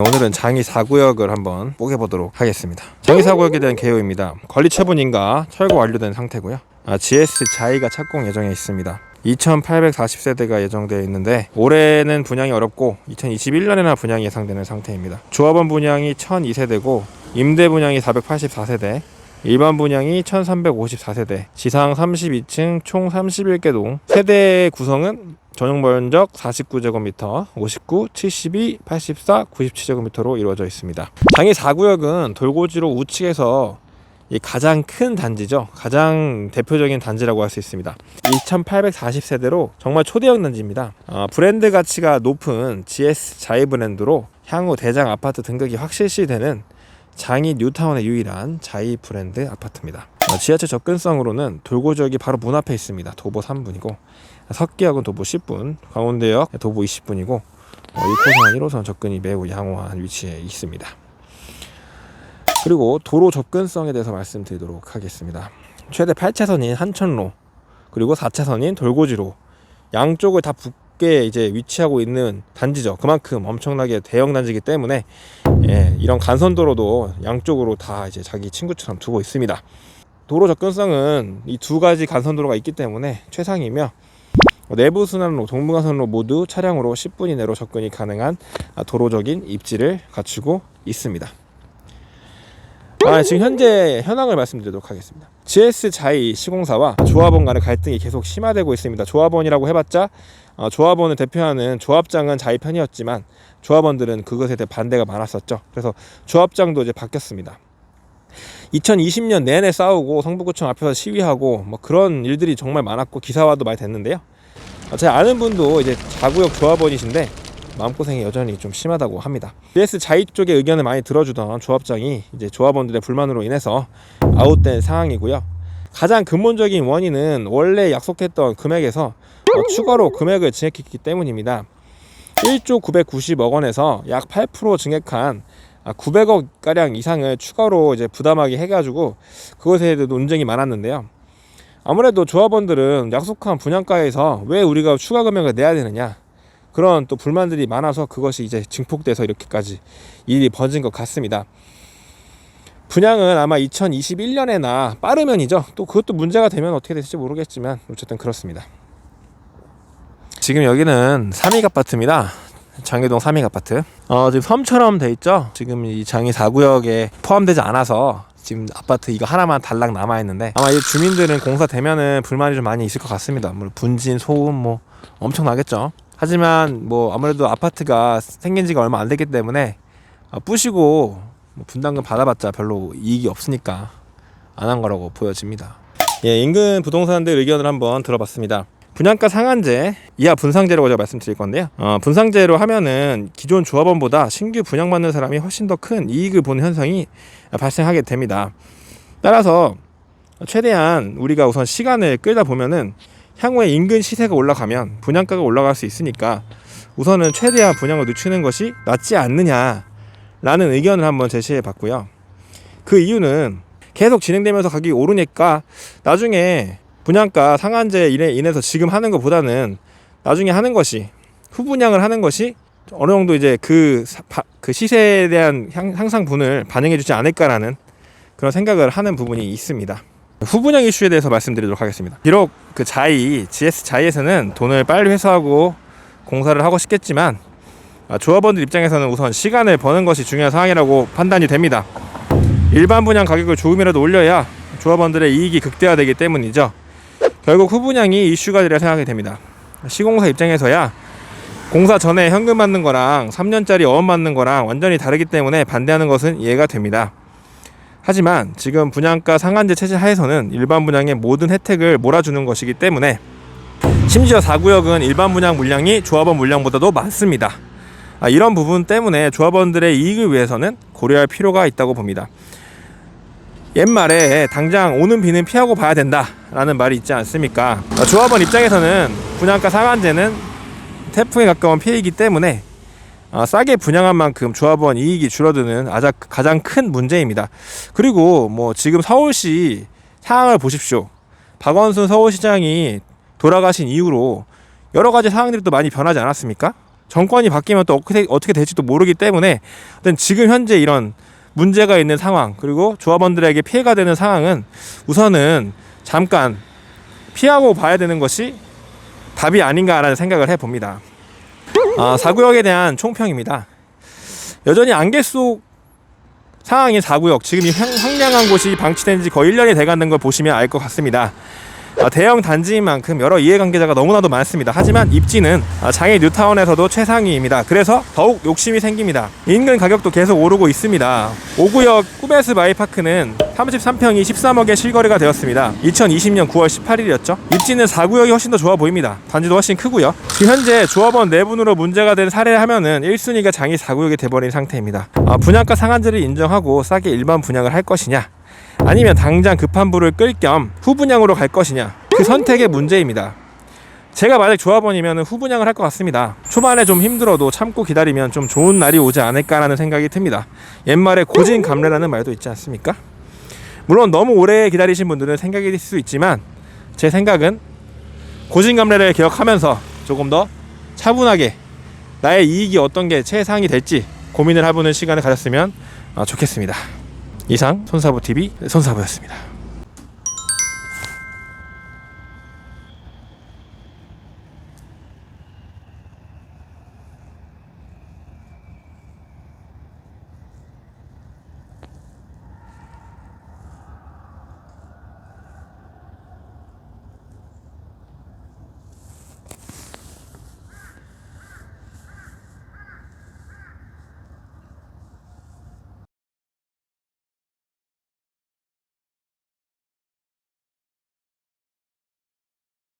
오늘은 장이 4구역을 한번 뽀개보도록 하겠습니다. 장이 4구역에 대한 개요입니다. 관리 처분인가 철거 완료된 상태고요. 아, GS 자이가 착공 예정에 있습니다. 2840세대가 예정되어 있는데 올해는 분양이 어렵고 2021년에나 분양이 예상되는 상태입니다. 조합원 분양이 1002세대고 임대 분양이 484세대 일반 분양이 1354세대 지상 32층 총 31개 동 세대 구성은 전용 면적 49제곱미터 59, 72, 84, 97제곱미터로 이루어져 있습니다. 장이 4구역은 돌고지로 우측에서 이 가장 큰 단지죠. 가장 대표적인 단지라고 할 수 있습니다. 2840세대로 정말 초대형 단지입니다. 어, 브랜드 가치가 높은 GS 자이 브랜드로 향후 대장 아파트 등극이 확실시 되는 장이 뉴타운의 유일한 자이 브랜드 아파트입니다. 어, 지하철 접근성으로는 돌고지역이 바로 문 앞에 있습니다. 도보 3분이고 석기역은 도보 10분, 강원대역 도보 20분이고 어, 1호선 1호선 접근이 매우 양호한 위치에 있습니다. 그리고 도로 접근성에 대해서 말씀드리도록 하겠습니다. 최대 8차선인 한천로 그리고 4차선인 돌고지로 양쪽을 다 붙게 이제 위치하고 있는 단지죠. 그만큼 엄청나게 대형 단지이기 때문에 예, 이런 간선도로도 양쪽으로 다 이제 자기 친구처럼 두고 있습니다. 도로 접근성은 이 두 가지 간선도로가 있기 때문에 최상이며 내부 순환로, 동부간선로 모두 차량으로 10분 이내로 접근이 가능한 도로적인 입지를 갖추고 있습니다. 아, 지금 현재 현황을 말씀드리도록 하겠습니다. GS 자이 시공사와 조합원 간의 갈등이 계속 심화되고 있습니다. 조합원이라고 해봤자 어, 조합원을 대표하는 조합장은 자이 편이었지만 조합원들은 그것에 대해 반대가 많았었죠. 그래서 조합장도 이제 바뀌었습니다. 2020년 내내 싸우고 성북구청 앞에서 시위하고 뭐 그런 일들이 정말 많았고 기사화도 많이 됐는데요. 어, 제 아는 분도 이제 자구역 조합원이신데 마음고생이 여전히 좀 심하다고 합니다. BS 자이 쪽의 의견을 많이 들어주던 조합장이 이제 조합원들의 불만으로 인해서 아웃된 상황이고요. 가장 근본적인 원인은 원래 약속했던 금액에서 어, 추가로 금액을 증액했기 때문입니다. 1조 990억 원에서 약 8% 증액한 900억 가량 이상을 추가로 이제 부담하게 해가지고 그것에 대해 논쟁이 많았는데요. 아무래도 조합원들은 약속한 분양가에서 왜 우리가 추가 금액을 내야 되느냐 그런 또 불만들이 많아서 그것이 이제 증폭돼서 이렇게까지 일이 벌어진 것 같습니다. 분양은 아마 2021년에나 빠르면이죠. 또 그것도 문제가 되면 어떻게 될지 모르겠지만 어쨌든 그렇습니다. 지금 여기는 삼익 아파트입니다. 장계동 삼익 아파트. 어, 지금 섬처럼 돼 있죠. 지금 이 장이 4구역에 포함되지 않아서 지금 아파트 이거 하나만 달랑 남아 있는데 아마 이 주민들은 공사 되면은 불만이 좀 많이 있을 것 같습니다. 뭐 분진, 소음 뭐 엄청 나겠죠. 하지만 뭐 아무래도 아파트가 생긴 지가 얼마 안 됐기 때문에 아, 부시고 뭐 분담금 받아봤자 별로 이익이 없으니까 안 한 거라고 보여집니다. 예, 인근 부동산들 의견을 한번 들어봤습니다. 분양가 상한제 이하 분상제라고 제가 말씀드릴 건데요. 어, 분상제로 하면은 기존 조합원보다 신규 분양받는 사람이 훨씬 더 큰 이익을 보는 현상이 발생하게 됩니다. 따라서 최대한 우리가 우선 시간을 끌다 보면은 향후에 인근 시세가 올라가면 분양가가 올라갈 수 있으니까 우선은 최대한 분양을 늦추는 것이 낫지 않느냐라는 의견을 한번 제시해 봤고요. 그 이유는 계속 진행되면서 가격이 오르니까 나중에 분양가 상한제 인해 인해서 지금 하는 것보다는 나중에 하는 것이 후분양을 하는 것이 어느 정도 이제 그, 그 시세에 대한 향, 향상분을 반영해 주지 않을까라는 그런 생각을 하는 부분이 있습니다. 후분양 이슈에 대해서 말씀드리도록 하겠습니다. 비록 그 자이, GS 자이에서는 돈을 빨리 회수하고 공사를 하고 싶겠지만 아, 조합원들 입장에서는 우선 시간을 버는 것이 중요한 상황이라고 판단이 됩니다. 일반 분양 가격을 조금이라도 올려야 조합원들의 이익이 극대화되기 때문이죠. 결국 후분양이 이슈가 되려 생각이 됩니다. 시공사 입장에서야 공사 전에 현금 받는 거랑 3년짜리 어원 받는 거랑 완전히 다르기 때문에 반대하는 것은 이해가 됩니다. 하지만 지금 분양가 상한제 체제 하에서는 일반 분양의 모든 혜택을 몰아주는 것이기 때문에 심지어 4구역은 일반 분양 물량이 조합원 물량보다도 많습니다. 아, 이런 부분 때문에 조합원들의 이익을 위해서는 고려할 필요가 있다고 봅니다. 옛말에 당장 오는 비는 피하고 봐야 된다라는 말이 있지 않습니까? 아, 조합원 입장에서는 분양가 상한제는 태풍에 가까운 피해이기 때문에 아, 싸게 분양한 만큼 조합원 이익이 줄어드는 가장 큰 문제입니다. 그리고 뭐 지금 서울시 상황을 보십시오. 박원순 서울시장이 돌아가신 이후로 여러 가지 상황들이 또 많이 변하지 않았습니까? 정권이 바뀌면 또 어떻게, 어떻게 될지도 모르기 때문에 지금 현재 이런 문제가 있는 상황 그리고 조합원들에게 피해가 되는 상황은 우선은 잠깐 피하고 봐야 되는 것이 답이 아닌가라는 생각을 해봅니다. 아, 사구역에 대한 총평입니다. 여전히 안개 속 상황인 사구역 지금 이 황- 황량한 곳이 방치된 지 거의 1년이 돼가는 걸 보시면 알 것 같습니다. 아, 대형 단지인 만큼 여러 이해관계자가 너무나도 많습니다. 하지만 입지는 아, 장애 뉴타운에서도 최상위입니다. 그래서 더욱 욕심이 생깁니다. 인근 가격도 계속 오르고 있습니다. 5구역 꾸베스 마이파크는 33평이 13억에 실거래가 되었습니다. 2020년 9월 18일이었죠. 입지는 4구역이 훨씬 더 좋아 보입니다. 단지도 훨씬 크고요. 현재 조합원 내분으로 문제가 된 사례를 하면은 1순위가 장이 4구역이 돼버린 상태입니다. 아, 분양가 상한제를 인정하고 싸게 일반 분양을 할 것이냐 아니면 당장 급한 불을 끌 겸 후분양으로 갈 것이냐 그 선택의 문제입니다. 제가 만약 조합원이면 후분양을 할 것 같습니다. 초반에 좀 힘들어도 참고 기다리면 좀 좋은 날이 오지 않을까라는 생각이 듭니다. 옛말에 고진감래라는 말도 있지 않습니까? 물론 너무 오래 기다리신 분들은 생각이 될수 있지만 제 생각은 고진감래를 기억하면서 조금 더 차분하게 나의 이익이 어떤 게 최상이 될지 고민을 해보는 시간을 가졌으면 어, 좋겠습니다. 이상 손사부 TV 손사부였습니다.